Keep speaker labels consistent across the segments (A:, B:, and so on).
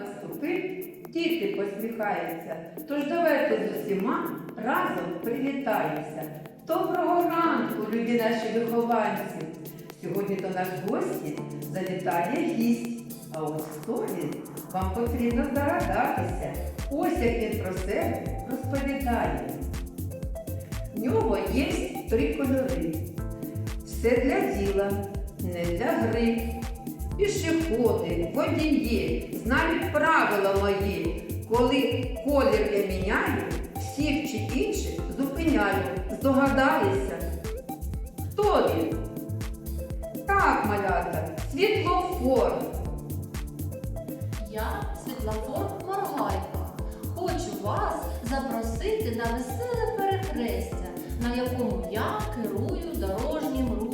A: наступив, діти посміхаються. Тож давайте з усіма разом привітаємося. Доброго ранку, любі наші вихованці! Сьогодні до нас гості завітає гість. А ось хто він, вам потрібно здогадатися. Ось як він про себе розповідає. В нього є три кольори. Все для діла, не для гри. Пішоходи, водії знають правила мої. Коли колір я міняю, всіх чи інших зупиняю. Здогадалися? Хто він? Так, малята, світлофор.
B: Я світлофор Маргайка. Хочу вас запросити на веселе перехрестя, на якому я керую дорожнім рухом.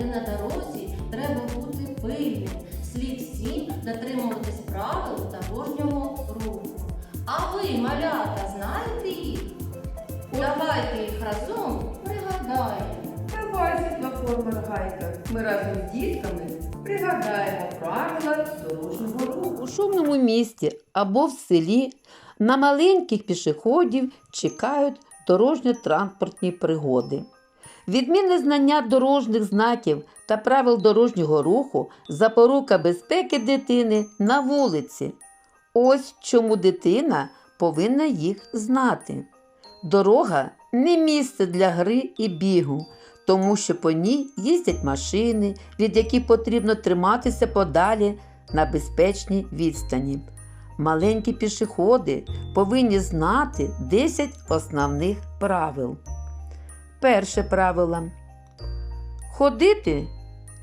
B: Але на дорозі треба бути пильним. Слід всім дотримуватись правил дорожнього руху. А ви, малята, знаєте їх? Давайте їх разом пригадаємо.
A: Давай, світлофор Маргайка. Ми разом з дітками пригадаємо правила дорожнього руху.
C: У шумному місті або в селі на маленьких пішоходів чекають дорожньо-транспортні пригоди. Відмінне знання дорожніх знаків та правил дорожнього руху запорука безпеки дитини на вулиці. Ось чому дитина повинна їх знати. Дорога не місце для гри і бігу, тому що по ній їздять машини, від яких потрібно триматися подалі на безпечній відстані. Маленькі пішоходи повинні знати 10 основних правил. Перше правило ходити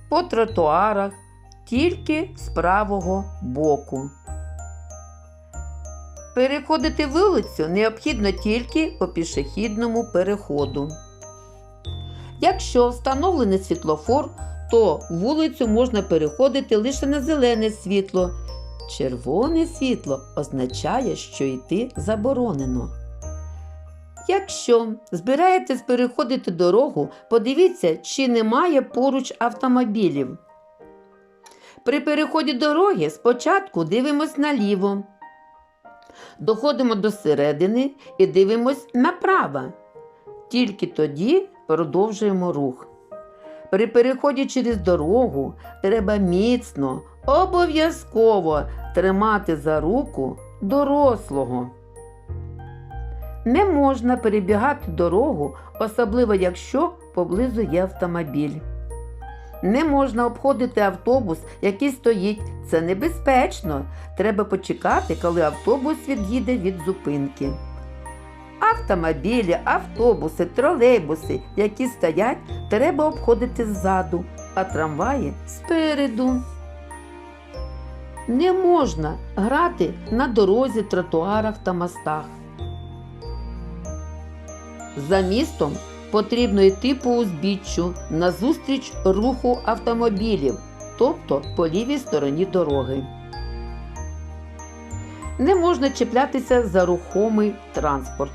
C: по тротуарах тільки з правого боку. Переходити вулицю необхідно тільки по пішохідному переходу. Якщо встановлений світлофор, то вулицю можна переходити лише на зелене світло. Червоне світло означає, що йти заборонено. Якщо збираєтесь переходити дорогу, подивіться, чи немає поруч автомобілів. При переході дороги спочатку дивимось наліво. Доходимо до середини і дивимось направо. Тільки тоді продовжуємо рух. При переході через дорогу треба міцно, обов'язково тримати за руку дорослого. Не можна перебігати дорогу, особливо якщо поблизу є автомобіль. Не можна обходити автобус, який стоїть. Це небезпечно. Треба почекати, коли автобус від'їде від зупинки. Автомобілі, автобуси, тролейбуси, які стоять, треба обходити ззаду, а трамваї спереду. Не можна грати на дорозі, тротуарах та мостах. За містом потрібно йти по узбіччю назустріч руху автомобілів, тобто по лівій стороні дороги. Не можна чіплятися за рухомий транспорт.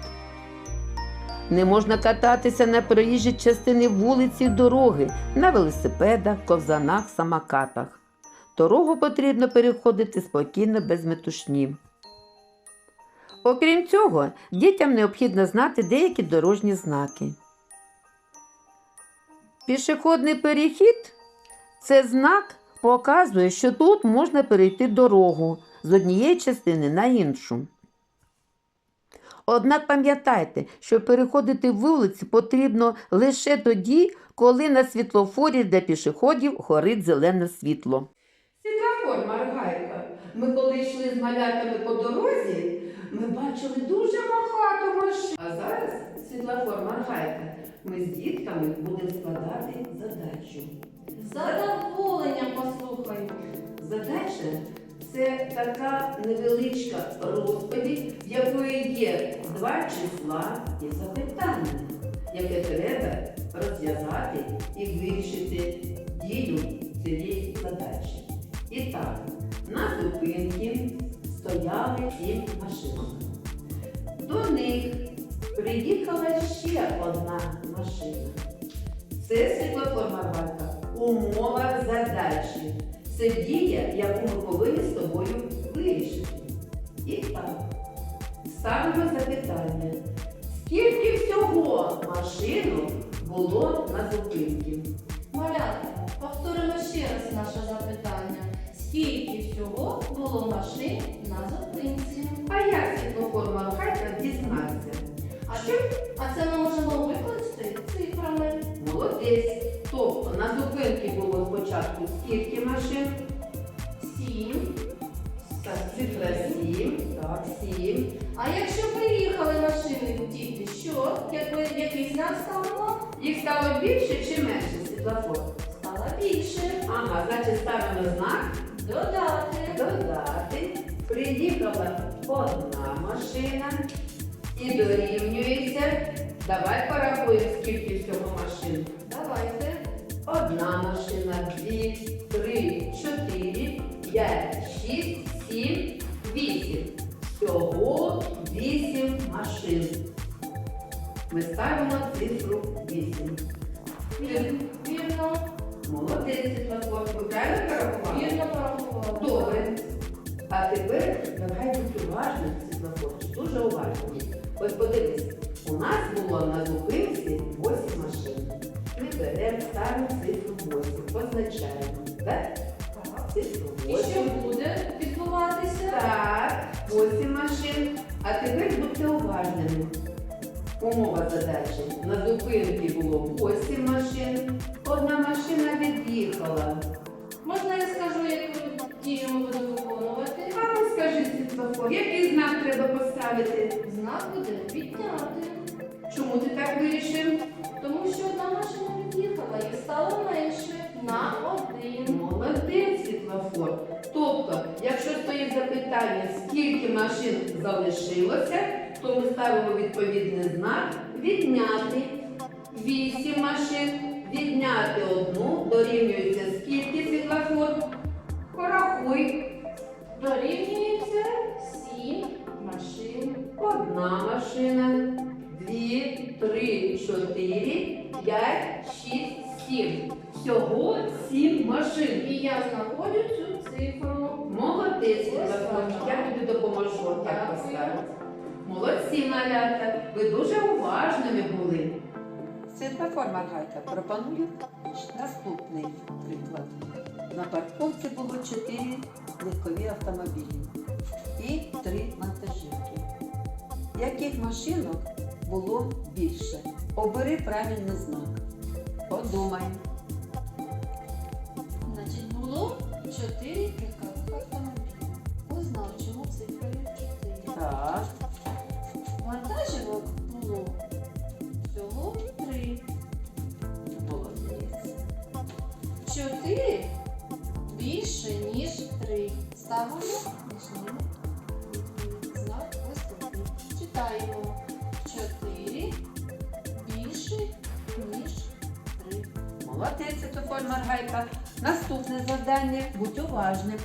C: Не можна кататися на проїжджій частині вулиці дороги на велосипедах, ковзанах, самокатах. Дорогу потрібно переходити спокійно без метушні. Окрім цього, дітям необхідно знати деякі дорожні знаки. Пішохідний перехід це знак показує, що тут можна перейти дорогу з однієї частини на іншу. Однак пам'ятайте, що переходити вулиці потрібно лише тоді, коли на світлофорі для пішоходів горить зелене світло.
A: Світлофор Маргайка. Ми коли йшли з малятами по дорозі, ми бачили дуже багато машин. А зараз світлофор Маргайка. Ми з дітками будемо складати задачу.
B: З задоволенням послухаю.
A: Задача це така невеличка розповідь, в якої є два числа і запитання, яке треба розв'язати і вирішити дію цієї задачі. І так, на зупинці стояли ці машини. До них приїхала ще одна машина. Це світлофор Марварка. Умова задачі.
C: Це дія, яку ми повинні з тобою вирішити. І так, ставимо запитання. Скільки всього машинок було на зупинці?
B: Малята, повторимо ще раз наше запитання. Скільки всього було машин на зупинці?
C: А як світлофор Мархайка дізнався?
B: А що? А це ми можемо викласти цифрами.
C: Молодець. Тобто на зупинці було спочатку скільки машин?
B: Сім.
C: Так, цифра 7. Так, 7.
B: А якщо приїхали машини, діти, що? Як ми, який знак ставимо?
C: Їх стало більше чи менше світлофор?
B: Стало більше.
C: Ага, значить ставимо знак
B: Додати.
C: додати. Приїхала одна машина і дорівнюється. Давай порахуємо, скільки всього машин.
B: Давайте.
C: Одна машина, дві, три, чотири, п'ять, шість, сім, вісім. Всього вісім машин. Ми ставимо цифру вісім.
B: Вір- Вірно.
C: Молодець, Світлофор. Ви правильно порахували?
B: Вірно порахували.
C: Добре. А тепер давай будь уважним, Світлофор. Дуже уважним. Ось подивись, у нас було на зупинці 8 машин. Ми беремо ставимо цифру 8, позначаємо. Так?
B: Так.
C: Цифру
B: І що буде відбуватися?
C: Так, 8 машин. А тепер будьте уважними. Умова задачі. На зупинці було 8 машин. Одна машина від'їхала.
B: Можна я скажу, яку дію ми будемо виконувати?
C: А ну скажи, світлофор, який знак треба поставити?
B: Знак буде відняти.
C: Чому ти так вирішив?
B: Тому що одна машина від'їхала і стало менше на один.
C: Молодець, світлофор. Тобто, якщо стоїть запитання, скільки машин залишилося, то ми ставимо відповідний знак відняти. Вісім машин. Відняти одну дорівнюється скільки світлофор? Порахуй.
B: Дорівнюється сім машин.
C: Одна машина, дві, три, чотири, п'ять, шість, сім. Всього сім машин.
B: І я знаходжу цю цифру.
C: Молодець, Світлофор. Я тобі допоможу так поставити. Молодці, малята. Ви дуже уважними були. Світлофор Маргайка пропоную наступний приклад. На парковці було чотири легкові автомобілі і три вантажівки. Яких машинок було більше? Обери правильний знак. Подумай.
B: Значить, було чотири легкових автомобілі. Позначимо цифрою 4.
C: Так.
B: Вантажівок було всього три.
C: Молодець.
B: Чотири більше, ніж три. Ставимо відповідь. знак високий. Читаємо. Чотири більше, ніж три.
C: Молодець, Світлофор Маргайка. Наступне завдання. Будь уважним.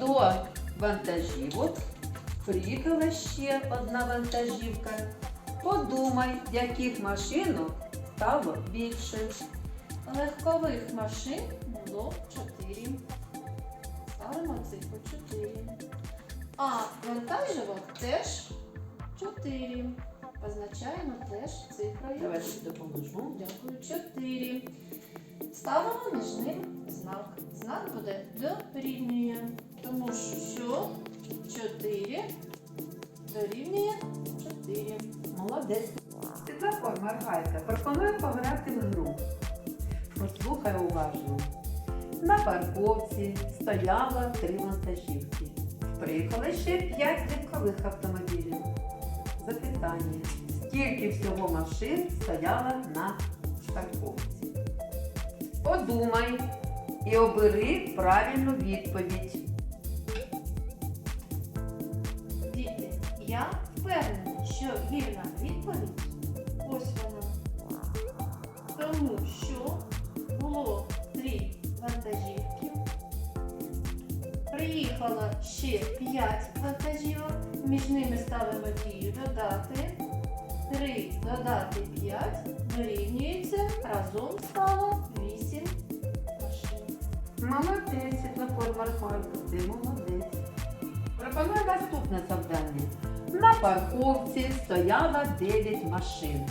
C: До вантажівок приїхала ще одна вантажівка. Подумай, яких машинок стало більше.
B: Легкових машин було 4. Ставимо цифру 4. А вантажівок теж 4. Позначаємо теж цифрою.
C: Давай тобі допоможу.
B: Дякую, 4. Ставимо між ним знак. Знак буде дорівнює. Тому що 4 дорівнює 4.
C: Молодець. Світлофор Маргайка пропоную пограти в гру. Послухай уважно. На парковці стояло три вантажівки. Приїхали ще п'ять легкових автомобілів. Запитання. Скільки всього машин стояло на парковці? Подумай і обери правильну відповідь.
B: Я впевнена, що вірна відповідь ось вона. Тому що було три вантажівки. Приїхало ще п'ять вантажівок. Між ними ставимо дію додати. 3 додати 5 дорівнюється. Разом стало 8 машин.
C: Молодець, світлофор Марфалько, ти молодець. Пропоную наступне завдання. На парковці стояло 9 машин.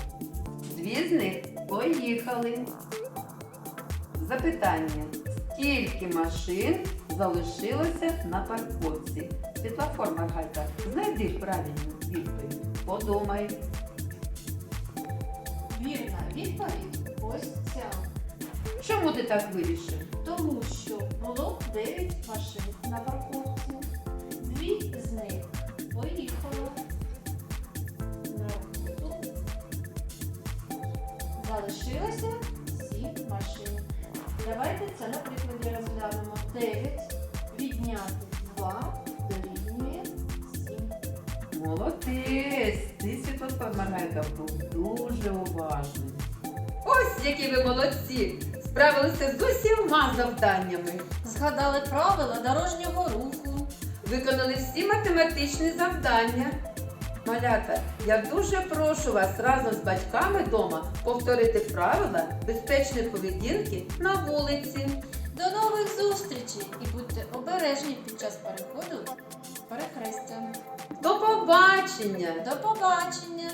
C: Дві з них поїхали. Запитання. Скільки машин залишилося на парковці? Світлофор Маргалька, знайди правильну відповідь. Подумай.
B: Вірна відповідь ось ця.
C: Чому ти так вирішив?
B: Тому що було 9 машин на парковці. Дві з них поїхали. Залишилося 7 машин. Давайте це на прикладі розглянемо. 9 відняти 2 дорівнює 7.
C: Молодець! Ти світлофор Маргалька був дуже уважний. Ось які ви молодці! Справилися з усіма завданнями.
B: Згадали правила дорожнього руху.
C: Виконали всі математичні завдання. Малята, я дуже прошу вас разом з батьками вдома повторити правила безпечної поведінки на вулиці.
B: До нових зустрічей і будьте обережні під час переходу перехрестя.
C: До побачення!
B: До побачення!